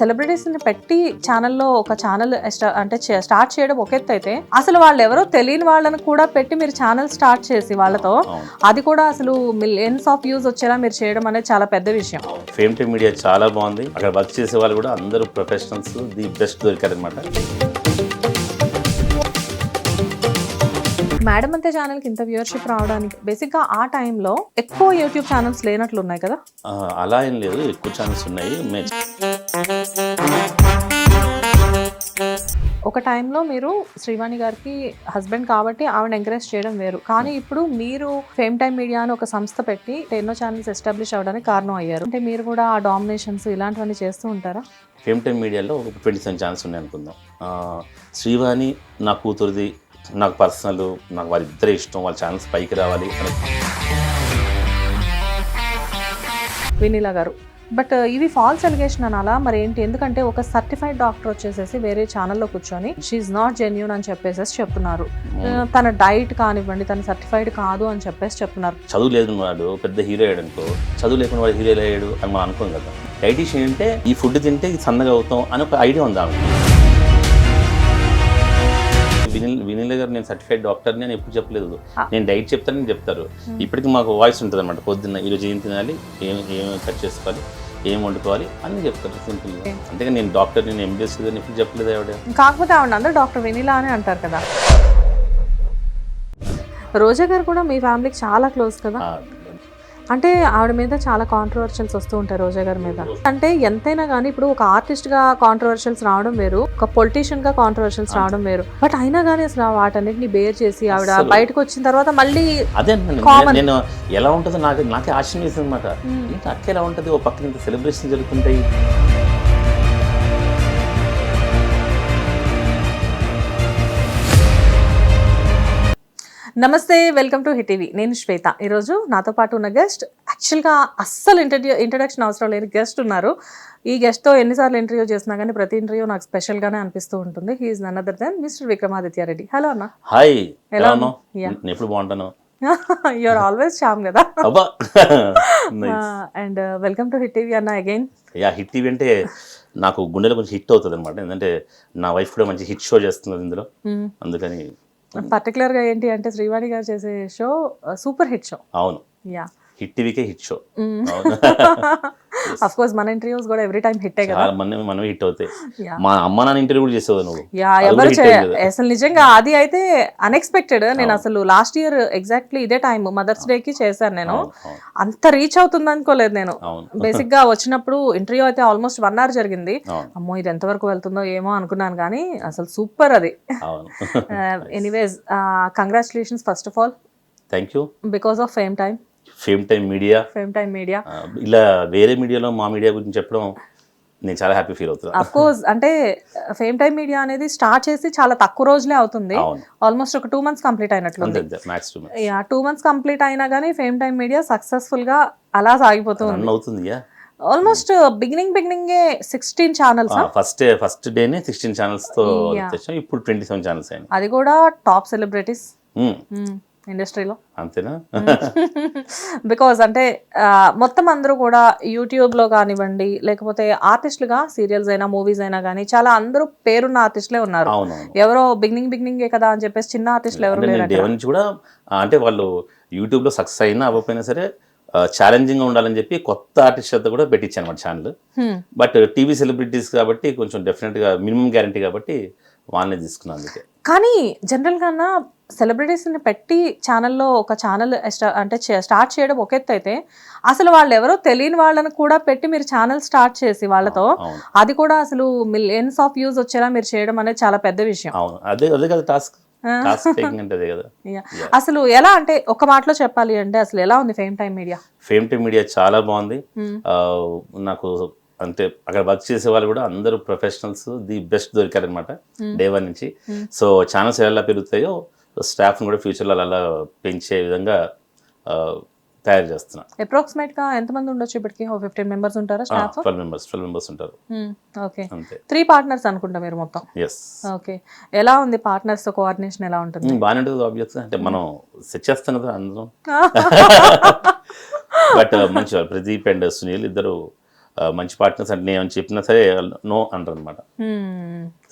సెలబ్రిటీస్ని పెట్టి ఛానల్లో ఒక ఛానల్ అంటే స్టార్ట్ చేయడం ఒక ఎత్తు అయితే అసలు వాళ్ళు ఎవరో తెలియని వాళ్ళని కూడా పెట్టి మీరు ఛానల్ స్టార్ట్ చేసి వాళ్ళతో అది కూడా అసలు మిలియన్స్ ఆఫ్ వ్యూస్ వచ్చేలా మీరు చేయడం అనేది చాలా పెద్ద విషయం. ఫేమ్ టు మీడియా చాలా బాగుంది. అక్కడ వర్క్ చేసే వాళ్ళు కూడా అందరూ ప్రొఫెషనల్స్ ది బెస్ట్ దొరికారనమాట మేడం అంతే ఛానల్ ఇంత వ్యూవర్షిప్ రావడానికి బేసిక్గా ఆ టైంలో ఎక్కువ యూట్యూబ్ ఛానల్స్ లేనట్లు ఉన్నాయి కదా అలా ఏం లేదు. ఎక్కువ ఛానల్స్ ఉన్నాయి. ఒక టైంలో మీరు శ్రీవాణి గారికి హస్బెండ్ కాబట్టి ఆవిడ ఎంకరేజ్ చేయడం వేరు. కానీ ఇప్పుడు మీరు ఫేమ్ టైమ్ మీడియా అని ఒక సంస్థ పెట్టి ఎన్నో ఛానల్స్ ఎస్టాబ్లిష్ అవ్వడానికి కారణం అయ్యారు. అంటే మీరు కూడా ఆ డామినేషన్స్ ఇలాంటివన్నీ చేస్తూ ఉంటారా? ఫేమ్ టైమ్ మీడియాలో ఒక ట్వంటీ సెవెన్ ఛానల్స్ ఉన్నాయి అనుకుందాం. శ్రీవాణి నా కూతురిది నాకు పర్సనల్ నాకు వారిద్దరే ఇష్టం వాళ్ళ ఛానల్స్ పైకి రావాలి అని. వినీలా గారు బట్ ఇవి ఫాల్స్ ఎలిగేషన్ అనాలా? మరి ఏంటి? ఎందుకంటే ఒక సర్టిఫైడ్ డాక్టర్ వచ్చేసేసి వేరే ఛానల్లో కూర్చొని షీఈ్ నాట్ జెన్యూన్ అని చెప్పేసి చెప్తున్నారు. ఆ, తన డైట్ కానివ్వండి తన సర్టిఫైడ్ కాదు అని చెప్పేసి చెప్తున్నారు. చదువు లేదు వాడు పెద్ద హీరో అయ్యాడు అనుకో. చదువు లేకుండా వాడు హీరో అయ్యాడు అని మనం అనుకోం కదా. డైటీషియన్ అంటే ఈ ఫుడ్ తింటే సన్నగా అవుతాం అని ఒక ఐడియా ఉంది? వినిల్ వినిల్ గారు నేను సర్టిఫైడ్ డాక్టర్ని అని ఎప్పుడు చెప్పలేదు. నేను డైట్ చెప్తానని చెప్తారు. ఇప్పటికి మాకు వాయిస్ ఉంటుంది అనమాట పొద్దున్న ఈరోజు ఏం తినాలి ఏం ఏం కట్ చేసుకోవాలి ఏం వండుకోవాలి అని చెప్తారు Okay. అంతేగా నేను డాక్టర్ నేను ఎంబీఎస్ అని ఎప్పుడు చెప్పలేదు ఆవిడ కాకపోతే ఆవిడ అందరూ డాక్టర్ వెనీలా అని అంటారు కదా. రోజా గారు కూడా మీ ఫ్యామిలీకి చాలా క్లోజ్ కదా? అంటే ఆవిడ మీద చాలా కాంట్రవర్షియల్స్ వస్తూ ఉంటాయి రోజా గారి మీద అంటే ఎంతైనా కానీ ఇప్పుడు ఒక ఆర్టిస్ట్గా కాంట్రవర్షియల్స్ రావడం వేరు ఒక పొలిటీషియన్గా కాంట్రవర్షియల్స్ రావడం వేరు బట్ అయినా కానీ అసలు వాటన్నిటిని బేర్ చేసి ఆవిడ. బయటకు వచ్చిన తర్వాత మళ్ళీ అదే. నేను ఎలా ఉంటుందో నాకు నాకే ఆశ్చర్యం వేసింది అనమాట. ఏంటి అక్క ఎలా ఉంటుంది ఓ పక్కన ఇంత సెలబ్రేషన్ జరుగుతుంటాయి నమస్తే వెల్కమ్ టు హిట్ టీవీ. నేను శ్వేత. ఈరోజు నాతో పాటు ఉన్న గెస్ట్ యాక్చువల్గా అస్సలు ఇంటర్వ్యూ ఇంట్రడక్షన్ అవసరం లేని గెస్ట్ ఉన్నారు. ఈ గెస్ట్తో ఎన్నిసార్లు ఇంటర్వ్యూ చేసినా కానీ ప్రతి ఇంటర్వ్యూ నాకు స్పెషల్గానే అనిపిస్తూ ఉంటుంది. He is none other than mister Vikramaditya Reddy. Hello అన్న. హాయ్. ఎలా ఉన్నావు? ఎప్పుడు బాగుంటాను? యూఆర్ ఆల్వేస్ చామ్ కదా. And welcome to hit TV అన్న అగైన్ యా హిట్ టీవీ అంటే నాకు గుండెలో కొంచెం హిట్ అవుతుంది అనమాట ఎందుకంటే నా వైఫ్ కూడా మంచి హిట్ షో చేస్తున్నది ఇందులో. అందుకని పర్టికులర్గా ఏంటి అంటే శ్రీవాణి గారు చేసే షో సూపర్ హిట్ షో అవును. యా హిట్ టీవీకే హిట్ షో అఫ్ కోర్స్ మన ఇంటర్వ్యూస్ కూడా ఎవ్రీ టైం హిట్టే కదా. మంది మనమే హిట్ అవుతాయి. మా అమ్మ నాన్న ఇంటర్వ్యూ కూడా చేసేవాడు నువ్వు. యా ఎవరు. అసలు నిజంగా అది అయితే అన్ఎక్స్పెక్టెడ్ నేను అసలు లాస్ట్ ఇయర్ ఎగ్జాక్ట్లీ ఇదే టైం మదర్స్ డే కి చేశాను నేను. అంత రీచ్ అవుతుంది అనుకోలేదు నేను. బేసిక్ గా వచ్చినప్పుడు ఇంటర్వ్యూ అయితే ఆల్మోస్ట్ వన్ అవర్ జరిగింది. అమ్మో ఇది ఎంతవరకు వెళ్తుందో ఏమో అనుకున్నాను కానీ అసలు సూపర్ అది. Anyways congratulations first of all thank you because of fame time fame time media fame time media ఇలా వేరే మీడియాలో మా మీడియా గురించి చెప్పడం నేను చాలా హ్యాపీ ఫీల్ అవుతున్నా. అఫ్ కోర్స్ అంటే ఫేమ్ టైమ్ మీడియా అనేది స్టార్ట్ చేసి చాలా తక్కువ రోజులే అవుతుంది. ఆల్మోస్ట్ ఒక two months complete max two months complete అయినా కానీ ఫేమ్ టైమ్ మీడియా సక్సెస్ఫుల్గా అలా సాగిపోతూ ఉంది. రన్ అవుతుంది almost beginning beginning sixteen channels first first డేనే సిక్స్టీన్ ఛానల్స్తో ఇప్పుడు ట్వంటీ సెవెన్ ఛానల్స్ అది కూడా టాప్ సెలబ్రిటీస్. ఇండస్ట్రీలో. అంతేనా? బికాజ్ అంటే మొత్తం అందరూ కూడా యూట్యూబ్లో కానివ్వండి లేకపోతే ఆర్టిస్టులుగా సీరియల్స్ అయినా మూవీస్ అయినా కానీ చాలా అందరూ పేరున్న ఆర్టిస్టులే ఉన్నారు. ఎవరో బిగినింగ్ బిగినింగే కదా అని చెప్పేసి చిన్న ఆర్టిస్టులు ఎవరు కూడా అంటే వాళ్ళు యూట్యూబ్లో సక్సెస్ అయినా అవ్వకపోయినా సరే ఛాలెంజింగ్గా ఉండాలని చెప్పి కొత్త ఆర్టిస్ట్ చేత కూడా పెట్టించాను అనమాట ఛానల్. బట్ టీవీ సెలబ్రిటీస్ కాబట్టి కొంచెం డెఫినెట్గా మినిమం గ్యారంటీ కాబట్టి వాళ్ళనే తీసుకున్నాను అందుకే. కానీ జనరల్ గా సెలబ్రిటీస్ని పెట్టి ఛానల్లో ఒక ఛానల్ అంటే స్టార్ట్ చేయడం ఒక ఎత్తు అయితే అసలు వాళ్ళు ఎవరో తెలియని వాళ్ళని కూడా పెట్టి మీరు ఛానల్ స్టార్ట్ చేసి వాళ్ళతో అది కూడా అసలు మిలియన్స్ ఆఫ్ వ్యూస్ వచ్చేలా మీరు చేయడం అనేది చాలా పెద్ద విషయం. అవును. అదే అదే కదా టాస్క్. అసలు ఎలా అంటే ఒక మాటలో చెప్పాలి అంటే అసలు ఎలా ఉంది fame time media? Fame to media చాలా బాగుంది. నాకు అంటే అక్కడ వర్క్ చేసే వాళ్ళు కూడా అందరూ ప్రొఫెషనల్స్ ది బెస్ట్ దొరికారనమాట డే వన్ నుంచి. సో ఛానల్స్ ఎలా పెరుగుతాయో స్టాఫ్ని కూడా ఫ్యూచర్లో అలా పెంచే విధంగా తయారు చేస్తున్నా. అప్రాక్సిమేట్గా ఎంతమంది ఉండొచ్చు ఇప్పటికి? ఓ ఫిఫ్టీన్ మెంబర్స్ ఉంటారా staff? Twelve members twelve members ఉంటారు. ఓకే. అంతే. త్రీ పార్ట్నర్స్ అనుకుంటా మీరు మొత్తం? Yes okay. ఎలా ఉంది పార్ట్నర్స్తో కోఆర్డినేషన్ ఎలా ఉంటుంది? బాగానే ఉంటుంది ఆబ్వియస్ అంటే మనం సెట్ చేస్తాం కదా అందరం బట్ మంచి ప్రదీప్ అండ్ సునీల్ ఇద్దరు మంచి పార్ట్నర్స్ అంటే నేను చెప్పినా సరే నో అంటారు అనమాట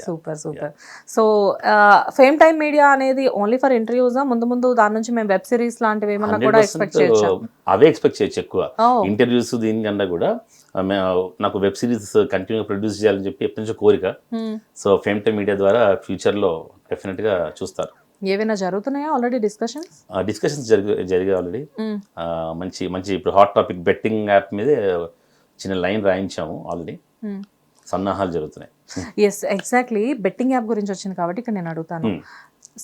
super super so fame time media అనేది ఓన్లీ ఫర్ ఇంటర్వ్యూసా ముందు ముందు దాని నుంచి మేము వెబ్ సిరీస్ లాంటివి ఏమన్నా కూడా ఎక్స్పెక్ట్ చేయొచ్చా? అవే ఎక్స్పెక్ట్ చేయొచ్చు ఎక్కువ. ఇంటర్వ్యూస్ దీనికన్నా కూడా నాకు వెబ్ సిరీస్ కంటిన్యూ ప్రొడ్యూస్ చేయాలని చెప్పి ఎప్పటి నుంచో కోరిక. సో ఫేమ్ టైమ్ మీడియా ద్వారా ఫ్యూచర్లో డెఫినెట్గా చూస్తారు. ఏవైనా జరుగుతున్నాయా ఆల్రెడీ డిస్కషన్స్ డిస్కషన్స్ జరిగి జరిగాయి ఆల్రెడీ మంచి మంచి ఇప్పుడు హాట్ టాపిక్ బెట్టింగ్ యాప్ మీద చిన్న లైన్ రాయించాము ఆల్రెడీ. సన్నాహాలు జరుగుతున్నాయి. ఎస్ ఎగ్జాక్ట్లీ బెట్టింగ్ యాప్ గురించి వచ్చింది కాబట్టి ఇక్కడ నేను అడుగుతాను.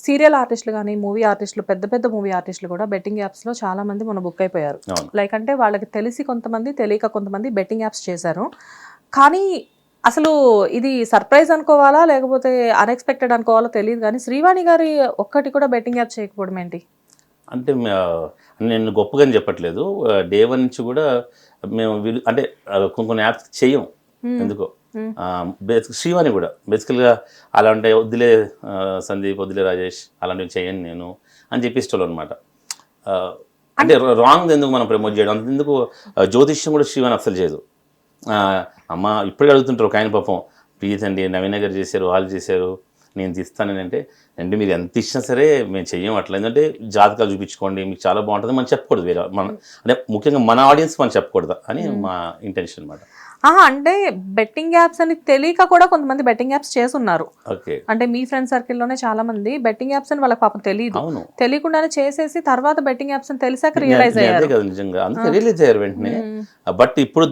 సీరియల్ ఆర్టిస్టులు కానీ మూవీ ఆర్టిస్టులు పెద్ద పెద్ద మూవీ ఆర్టిస్టులు కూడా బెట్టింగ్ యాప్స్లో చాలా మంది మన బుక్ అయిపోయారు. లైక్ అంటే వాళ్ళకి తెలిసి కొంతమంది తెలియక కొంతమంది బెట్టింగ్ యాప్స్ చేశారు. కానీ అసలు ఇది సర్ప్రైజ్ అనుకోవాలా లేకపోతే అన్ఎక్స్పెక్టెడ్ అనుకోవాలో తెలియదు కానీ శ్రీవాణి గారి ఒక్కటి కూడా బెట్టింగ్ యాప్ చేయకపోవడం ఏంటి? అంటే నేను గొప్పగా చెప్పట్లేదు. డే వన్ నుంచి కూడా మేము అంటే కొన్ని కొన్ని యాప్స్ చెయ్యం. Hmm. ఎందుకో. బేసిక్ శ్రీవాణి కూడా. బేసికల్గా అలాంటి వద్దులే సందీప్ వద్దులే రాజేష్ అలాంటివి చేయను నేను అని చెప్పి ఇష్టం అనమాట అంటే రాంగ్ ఎందుకు మనం ప్రమోట్ చేయడం? అంత ఎందుకు? జ్యోతిష్యం కూడా శ్రీవాణి అసలు చేయదు. అమ్మ ఇప్పటికే అడుగుతుంటారు ఒక ఆయన పాపం ప్లీజ్ అండి నవీన గారు చేశారు వాళ్ళు చేశారు నేను తీస్తానని అంటే మీరు ఎంత ఇచ్చినా సరే మేము చెయ్యం అట్లా. ఎందుకంటే జాతకాలు చూపించుకోండి మీకు చాలా బాగుంటుంది మనం చెప్పకూడదు వేరే మన అంటే ముఖ్యంగా మన ఆడియన్స్ మనం చెప్పకూడదు అని మా ఇంటెన్షన్ అనమాట ఆహా అంటే బెట్టింగ్ యాప్స్ అని తెలియక కూడా కొంతమంది బెట్టింగ్ యాప్స్ చేస్తున్నారు. అంటే మీ ఫ్రెండ్ సర్కిల్లోనే చాలా మంది బెట్టింగ్ యాప్స్ అని వాళ్ళకి పాపం తెలియదు. తెలియకుండానే చేసేసి తర్వాత బెట్టింగ్ యాప్స్ అని తెలిసాక రియలైజ్ అయ్యారు. కదా నిజంగా. అందుకే రిలీజ్ అయ్యారు వెంటనే. బట్ ఇప్పుడు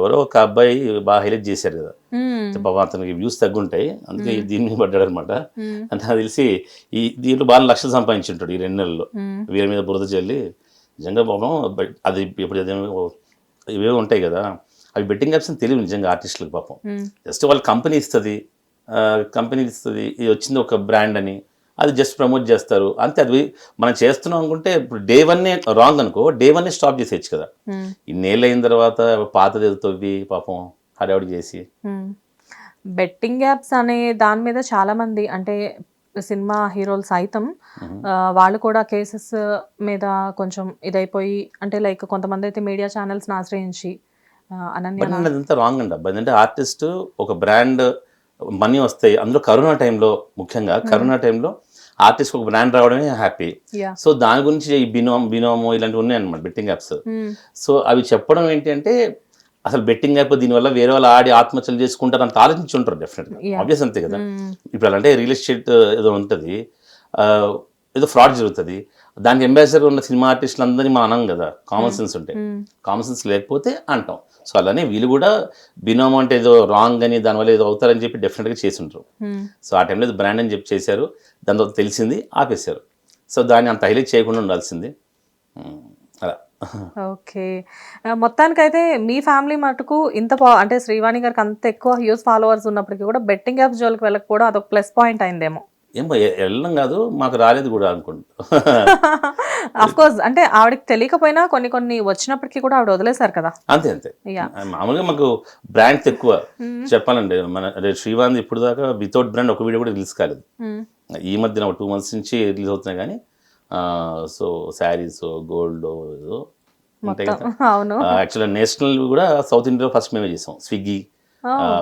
ఎవరో ఒక అబ్బాయి బాగా హైలైట్ చేశారు కదా. పాపం అతనికి వ్యూస్ తగ్గుంటాయి. అందుకే దీని మీద పడ్డాడు అనమాట. అంటే నాకు తెలిసి ఈ దీంట్లో బాగా లక్షలు సంపాదించుంటాడు ఈ రెండు నెలల్లో. వీరి మీద బురద చల్లి నిజంగా పాపం అది ఇప్పుడు ఇవే ఉంటాయి కదా. అవి బెట్టింగ్ యాప్స్ అని తెలియదు నిజంగా ఆర్టిస్టులకు పాపం. జస్ట్ వాళ్ళ కంపెనీ ఇస్తుంది కంపెనీ ఇస్తుంది ఇది వచ్చింది ఒక బ్రాండ్ అని. అది జస్ట్ ప్రమోట్ చేస్తారు. అంతే అది మనం చేస్తున్నాం అనుకుంటే ఇప్పుడు డే వన్నే రాంగ్ అనుకో డే వన్నే స్టాప్ చేసేయచ్చు కదా. ఇన్నేళ్ళు అయిన తర్వాత పాతది తవ్వి పాపం హడావుడి చేసి. బెట్టింగ్ యాప్స్ అనే దాని మీద చాలా మంది అంటే సినిమా హీరోలు సైతం వాళ్ళు కూడా కేసెస్ మీద కొంచెం ఇదైపోయి అంటే లైక్ కొంతమంది అయితే మీడియా ఛానల్స్ని ఆశ్రయించి అదంతా రాంగ్ అండి అబ్బాయి అంటే ఆర్టిస్ట్ ఒక బ్రాండ్ మనీ వస్తాయి అందులో కరోనా టైంలో ముఖ్యంగా కరోనా టైంలో ఆర్టిస్ట్ ఒక బ్రాండ్ రావడమే హ్యాపీ. సో దాని గురించి ఈ బినోమ్ బినోమో ఇలాంటివి ఉన్నాయి అనమాట బెట్టింగ్ యాప్స్ సో అవి చెప్పడం ఏంటి అంటే అసలు బెట్టింగ్ యాప్ దీనివల్ల వేరే వాళ్ళు ఆడి ఆత్మహత్యలు చేసుకుంటారు అంత ఆలోచించి ఉంటారు డెఫినెట్గా. ఆబ్వియస్ అంతే కదా. ఇప్పుడు అలా అంటే రియల్ ఎస్టేట్ ఏదో ఉంటుంది ఏదో ఫ్రాడ్ జరుగుతుంది. దానికి అంబాసిడర్ ఉన్న సినిమా ఆర్టిస్టులు అందరినీ మనం అనం కదా. కామన్ సెన్స్ ఉంటాయి కామన్ సెన్స్ లేకపోతే అంటాం. సో అలానే వీళ్ళు కూడా బినోమ్ అంటే ఏదో రాంగ్ అని దానివల్ల ఏదో అవుతారని చెప్పి డెఫినెట్గా చేసి ఉంటారు సో ఆ టైంలో బ్రాండ్ అని చెప్పి చేశారు. దాని తర్వాత తెలిసింది ఆపేశారు. సో దాన్ని అంత హైలైట్ చేయకుండా ఉండాల్సింది. ఉమ్, అలా. ఓకే. మొత్తానికైతే మీ ఫ్యామిలీ మటుకు ఇంత అంటే శ్రీవాణి గారికి అంత ఎక్కువ హ్యూజ్ ఫాలోవర్స్ ఉన్నప్పటికీ కూడా బెట్టింగ్ యాప్స్ జోలికి వెళ్ళకపోవడం అదొక ప్లస్ పాయింట్ అయిందేమో. ఏమో వెళ్ళడం కాదు మాకు రాలేదు కూడా అనుకుంటా. కోర్స్ అంటే ఆవిడకి తెలియకపోయినా కొన్ని కొన్ని వచ్చినప్పటికీ కూడా ఆవిడ వదిలేశారు కదా. అంతే అంతే. మామూలుగా మాకు బ్రాండ్స్ ఎక్కువ. చెప్పాలండి మన అదే శ్రీవాంత్ ఇప్పుడు దాకా వితౌట్ బ్రాండ్ ఒక వీడియో కూడా రిలీజ్ కాలేదు. ఈ మధ్యన ఒక టూ మంత్స్ నుంచి రిలీజ్ అవుతున్నాయి కానీ సో శారీస్ గోల్డ్ అవును. యాక్చువల్గా నేషనల్ కూడా సౌత్ ఇండియాలో ఫస్ట్ మేమే చేసాం. స్విగ్గీ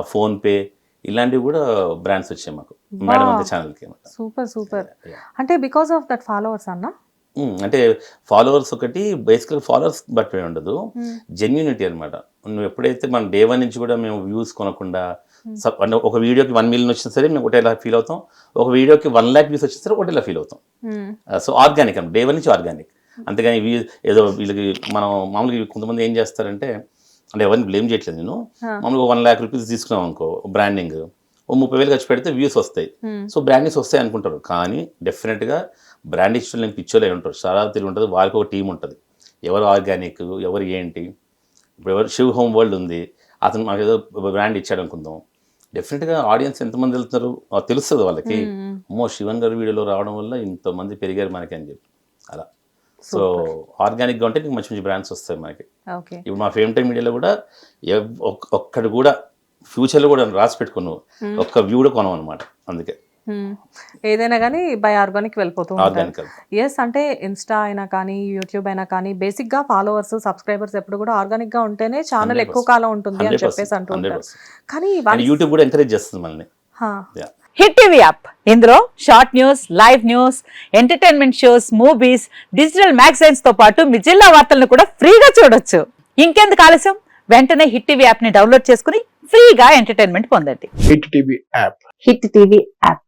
ఫోన్ పే ఇలాంటివి కూడా బ్రాండ్స్ వచ్చాయి మాకు. మేడం అంతే ఛానల్కి సూపర్ సూపర్. అంటే బికాస్ ఆఫ్ దట్ ఫాలోవర్స్ అన్న? అంటే ఫాలోవర్స్ ఒకటి బేసికల్ ఫాలోవర్స్ బట్టి ఉండదు. జెన్యూనిటీ అనమాట. నువ్వు ఎప్పుడైతే మన డే వన్ నుంచి కూడా మేము వ్యూస్ కొనకుండా ఒక వీడియోకి వన్ మిలియన్ వచ్చినా సరే మేము ఒకటేలా ఫీల్ అవుతాం. ఒక వీడియోకి వన్ ల్యాక్ వ్యూస్ వచ్చినా సరే ఒకటేలా ఫీల్ అవుతాం. సో ఆర్గానిక్ అండి డే వన్ నుంచి ఆర్గానిక్ అంతేగాని వీ ఏదో వీళ్ళకి మనం మామూలుగా కొంతమంది ఏం చేస్తారంటే అంటే ఎవరిని బ్లేమ్ చేయట్లేదు నేను. మామూలుగా వన్ ల్యాక్ రూపీస్ తీసుకున్నాం అనుకో బ్రాండింగ్ ఓ ముప్పై వేలు ఖర్చు పెడితే వ్యూస్ వస్తాయి. సో బ్రాండింగ్స్ వస్తాయి అనుకుంటారు. కానీ డెఫినెట్గా బ్రాండ్ ఇష్టం లేని పిచ్చోలే ఉంటారు. చాలా తెలివి ఉంటుంది వారికి ఒక టీం ఉంటుంది. ఎవరు ఆర్గానిక్ ఎవరు ఏంటి? ఇప్పుడు ఎవరు శివ్ హోమ్ వరల్డ్ ఉంది. అతను మాకు ఏదో బ్రాండ్ ఇచ్చాడు అనుకుందాం. డెఫినెట్గా ఆడియన్స్ ఎంతమంది వెళ్తున్నారు? తెలుస్తుంది వాళ్ళకి. అమ్మో శివన్ గారి వీడియోలో రావడం వల్ల ఇంతమంది పెరిగారు మనకి అని చెప్పి. అలా. సో ఆర్గానిక్గా ఉంటే నీకు మంచి మంచి బ్రాండ్స్ వస్తాయి మనకి. ఇప్పుడు మా ఫేమ్ టైమ్ మీడియాలో కూడా ఒక్కడు కూడా ఫ్యూచర్లో కూడా రాసి పెట్టుకున్నావు. ఒక్క వ్యూ కూడా కొనం అనమాట అందుకే. ఏదైనా కానీ బై ఆర్గానిక్ వెళ్ళిపోతూ ఉంటారు ఎస్ అంటే ఇన్స్టా అయినా కానీ యూట్యూబ్ అయినా కానీ బేసిక్గా ఫాలోవర్స్ సబ్స్క్రైబర్స్ ఎప్పుడు కూడా ఆర్గానిక్గా ఉంటేనే ఛానల్ ఎక్కువ కాలం ఉంటుంది అని చెప్పేసి అంటూ ఉంటారు. కానీ యూట్యూబ్ కూడా ఎంకరేజ్ చేస్తుంది మనల్ని. హిట్ టీవీ యాప్ ఇందులో short news live news entertainment shows movies digital మ్యాగజైన్స్తో పాటు మీ జిల్లా వార్తలను కూడా ఫ్రీగా చూడొచ్చు. ఇంకెందుకు ఆలస్యం? వెంటనే హిట్ టీవీ యాప్ని డౌన్లోడ్ చేసుకుని ఫ్రీగా ఎంటర్టైన్మెంట్ పొందండి. Hit TV app hit TV app